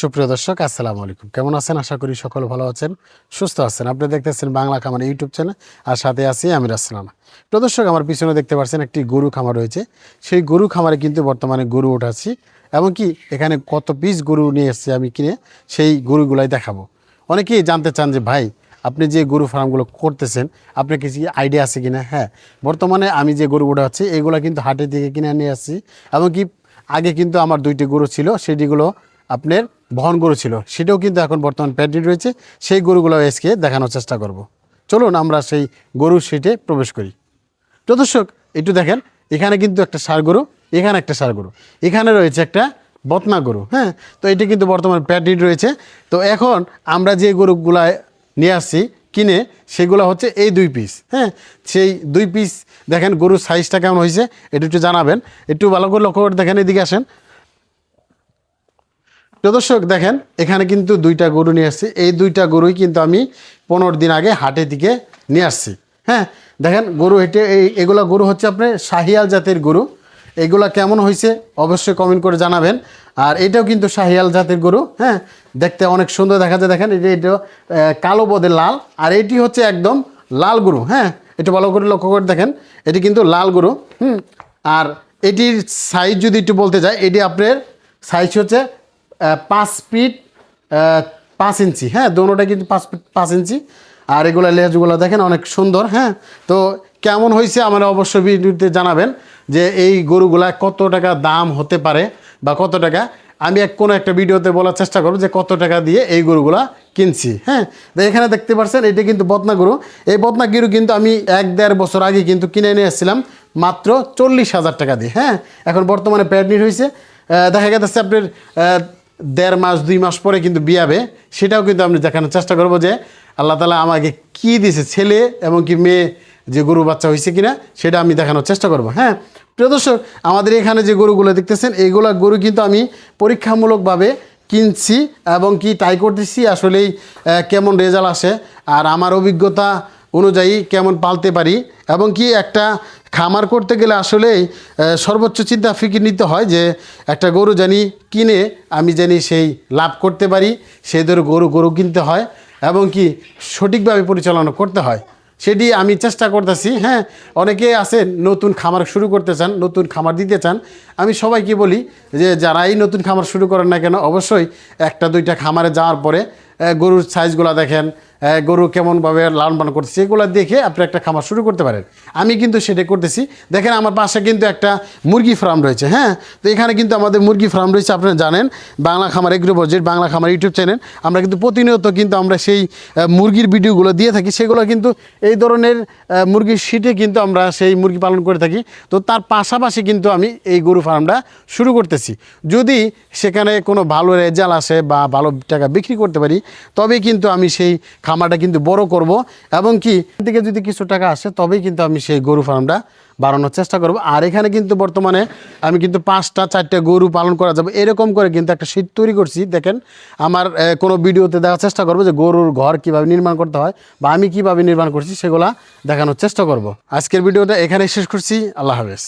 সুপ্রিয় দর্শক, আসসালামু আলাইকুম। কেমন আছেন? আশা করি সকল ভালো আছেন, সুস্থ আছেন। আপনি দেখতেছেন বাংলা খামার ইউটিউব চ্যানেল, আর সাথে আছি আমির আসসালাম প্রিয় দর্শক, আমার পিছনে দেখতে পাচ্ছেন একটি গরু খামার রয়েছে। সেই গরু খামারে কিন্তু বর্তমানে গরু উঠাচ্ছি এমনকি এখানে কত পিস গরু নিয়ে এসেছি আমি কিনে, সেই গরুগুলাই দেখাবো। অনেকেই জানতে চান যে, ভাই, আপনি যে গরু ফার্মগুলো করতেছেন আপনার কিছু আইডিয়া আছে কিনা? হ্যাঁ বর্তমানে আমি যে গরু উঠাচ্ছি, এগুলো কিন্তু হাটের দিকে কিনে নিয়ে আসছি এমনকি আগে কিন্তু আমার দুইটি গরু ছিল, সেটিগুলো আপনার বহন গরু ছিল। সেটাও কিন্তু এখন বর্তমান প্যাডি রয়েছে। সেই গরুগুলো এসকে দেখানোর চেষ্টা করব। চলুন আমরা সেই গরুর সিটে প্রবেশ করি। তো দর্শক, একটু দেখেন, এখানে কিন্তু একটা সার গরু, এখানে একটা সার গরু। এখানে রয়েছে একটা বতনা গরু হ্যাঁ? তো এটা কিন্তু বর্তমানে প্যাডিড রয়েছে। তো এখন আমরা যে গরুগুলা নিয়ে আসছি, কিনে, সেগুলো হচ্ছে এই দুই পিস হ্যাঁ? সেই দুই পিস দেখেন গরুর সাইজটা কেমন হয়েছে, এটা একটু জানাবেন। একটু ভালো করে লক্ষ্য করে দেখেন, এদিকে আসেন। দর্শক, দেখেন, এখানে কিন্তু দুইটা গরু নিয়ে আসছি। এই দুইটা গরুই কিন্তু আমি পনেরো দিন আগে হাটের দিকে নিয়ে আসছি। হ্যাঁ দেখেন, গরু হেঁটে, এই, এগুলো গরু হচ্ছে আপনার শাহিয়াল জাতের গরু। এগুলা কেমন হয়েছে অবশ্যই কমেন্ট করে জানাবেন। আর এটাও কিন্তু শাহিয়াল জাতের গরু হ্যাঁ দেখতে অনেক সুন্দর দেখা যায়। দেখেন, এটা এটা কালো বদে লাল। আর এটি হচ্ছে একদম লাল গরু হ্যাঁ এটা ভালো করে লক্ষ্য করে দেখেন, এটি কিন্তু লাল গরু, হুম। আর এটির সাইজ যদি একটু বলতে যাই, এটি আপনার সাইজ হচ্ছে পাঁচ ফিট পাঁচ ইঞ্চি। হ্যাঁ দোনোটা কিন্তু পাঁচ ফিট, পাঁচ ইঞ্চি। আর এগুলো লেজগুলো দেখেন অনেক সুন্দর হ্যাঁ। তো কেমন হয়েছে আমার অবশ্যই ভিডিওতে জানাবেন যে এই গরুগুলা কত টাকা দাম হতে পারে বা কত টাকা। আমি এক কোনো একটা ভিডিওতে বলার চেষ্টা করব যে কত টাকা দিয়ে এই গরুগুলা কিনছি হ্যাঁ। তো এখানে দেখতে পাচ্ছেন এটা কিন্তু বদনা গরু। এই বদনা গরু কিন্তু আমি এক দেড় বছর আগে কিন্তু কিনে নিয়ে এসেছিলাম মাত্র চল্লিশ হাজার টাকা দিয়ে হ্যাঁ। এখন বর্তমানে প্যাডনিট হয়েছে দেখা গেছে আপনার দেড় মাস, দুই মাস পরে কিন্তু বিয়াবে, সেটাও কিন্তু আমি দেখানোর চেষ্টা করব যে আল্লাহ তালা আমাকে কি দিয়েছে ছেলে এবং কি মেয়ে, যে গরু বাচ্চা হয়েছে কিনা, সেটা আমি দেখানোর চেষ্টা করব। হ্যাঁ প্রিয় দর্শক, আমাদের এখানে যে গরুগুলো দেখতেছেন, এইগুলা গরু কিন্তু আমি পরীক্ষামূলকভাবে কিনছি এবং কি ট্রাই করতেছি, আসলেই কেমন রেজাল্ট আসে, আর আমার অভিজ্ঞতা অনুযায়ী কেমন পালতে পারি এবং কি একটা খামার করতে গেলে আসলেই আহ, সর্বোচ্চ চিন্তা ফিকির নিতে হয় যে একটা গরু জানি কিনে আমি জানি সেই লাভ করতে পারি সেই ধরে গরু গরু কিনতে হয় এবং কি সঠিকভাবে পরিচালনা করতে হয়। সেটি আমি চেষ্টা করতেছি হ্যাঁ অনেকে আছে নতুন খামার শুরু করতে চান নতুন খামার দিতে চান। আমি সবাইকে বলি যে যারাই নতুন খামার শুরু করেন না কেন অবশ্যই একটা দুইটা খামারে যাওয়ার পরে গরুর সাইজগুলো দেখেন গরু কেমনভাবে লালন পালন করছে সেগুলো দেখে আপনি একটা খামার শুরু করতে পারেন। আমি কিন্তু সেটা করতেছি। দেখেন আমার পাশে কিন্তু একটা মুরগি ফার্ম রয়েছে হ্যাঁ? তো এখানে কিন্তু আমাদের মুরগি ফার্ম রয়েছে আপনারা জানেন। বাংলা খামার এগ্রো বাজেট বাংলা খামার ইউটিউব চ্যানেল আমরা কিন্তু প্রতিনিয়ত কিন্তু আমরা সেই মুরগির ভিডিওগুলো দিয়ে থাকি। সেগুলো কিন্তু এই ধরনের মুরগির সিটে কিন্তু আমরা সেই মুরগি পালন করে থাকি। তো তার পাশাপাশি কিন্তু আমি এই গরু ফার্মটা শুরু করতেছি। যদি সেখানে কোনো ভালো রেজাল্ট আসে বা ভালো টাকা বিক্রি করতে পারি তবে কিন্তু আমি সেই খামারটা কিন্তু বড় করব এবং কি থেকে যদি কিছু টাকা আসে, তবেই কিন্তু আমি সেই গরু ফার্মটা বাড়ানোর চেষ্টা করব। আর এখানে কিন্তু বর্তমানে আমি কিন্তু পাঁচটা, চারটে গরু পালন করা যাবে। এরকম করে কিন্তু একটা শীত তৈরি করছি। দেখেন, আমার কোনো ভিডিওতে দেখার চেষ্টা করব যে গরুর ঘর কীভাবে নির্মাণ করতে হয় বা আমি কীভাবে নির্মাণ করছি, সেগুলা দেখানোর চেষ্টা করব। আজকের ভিডিওটা এখানে শেষ করছি। আল্লাহ হাফেজ।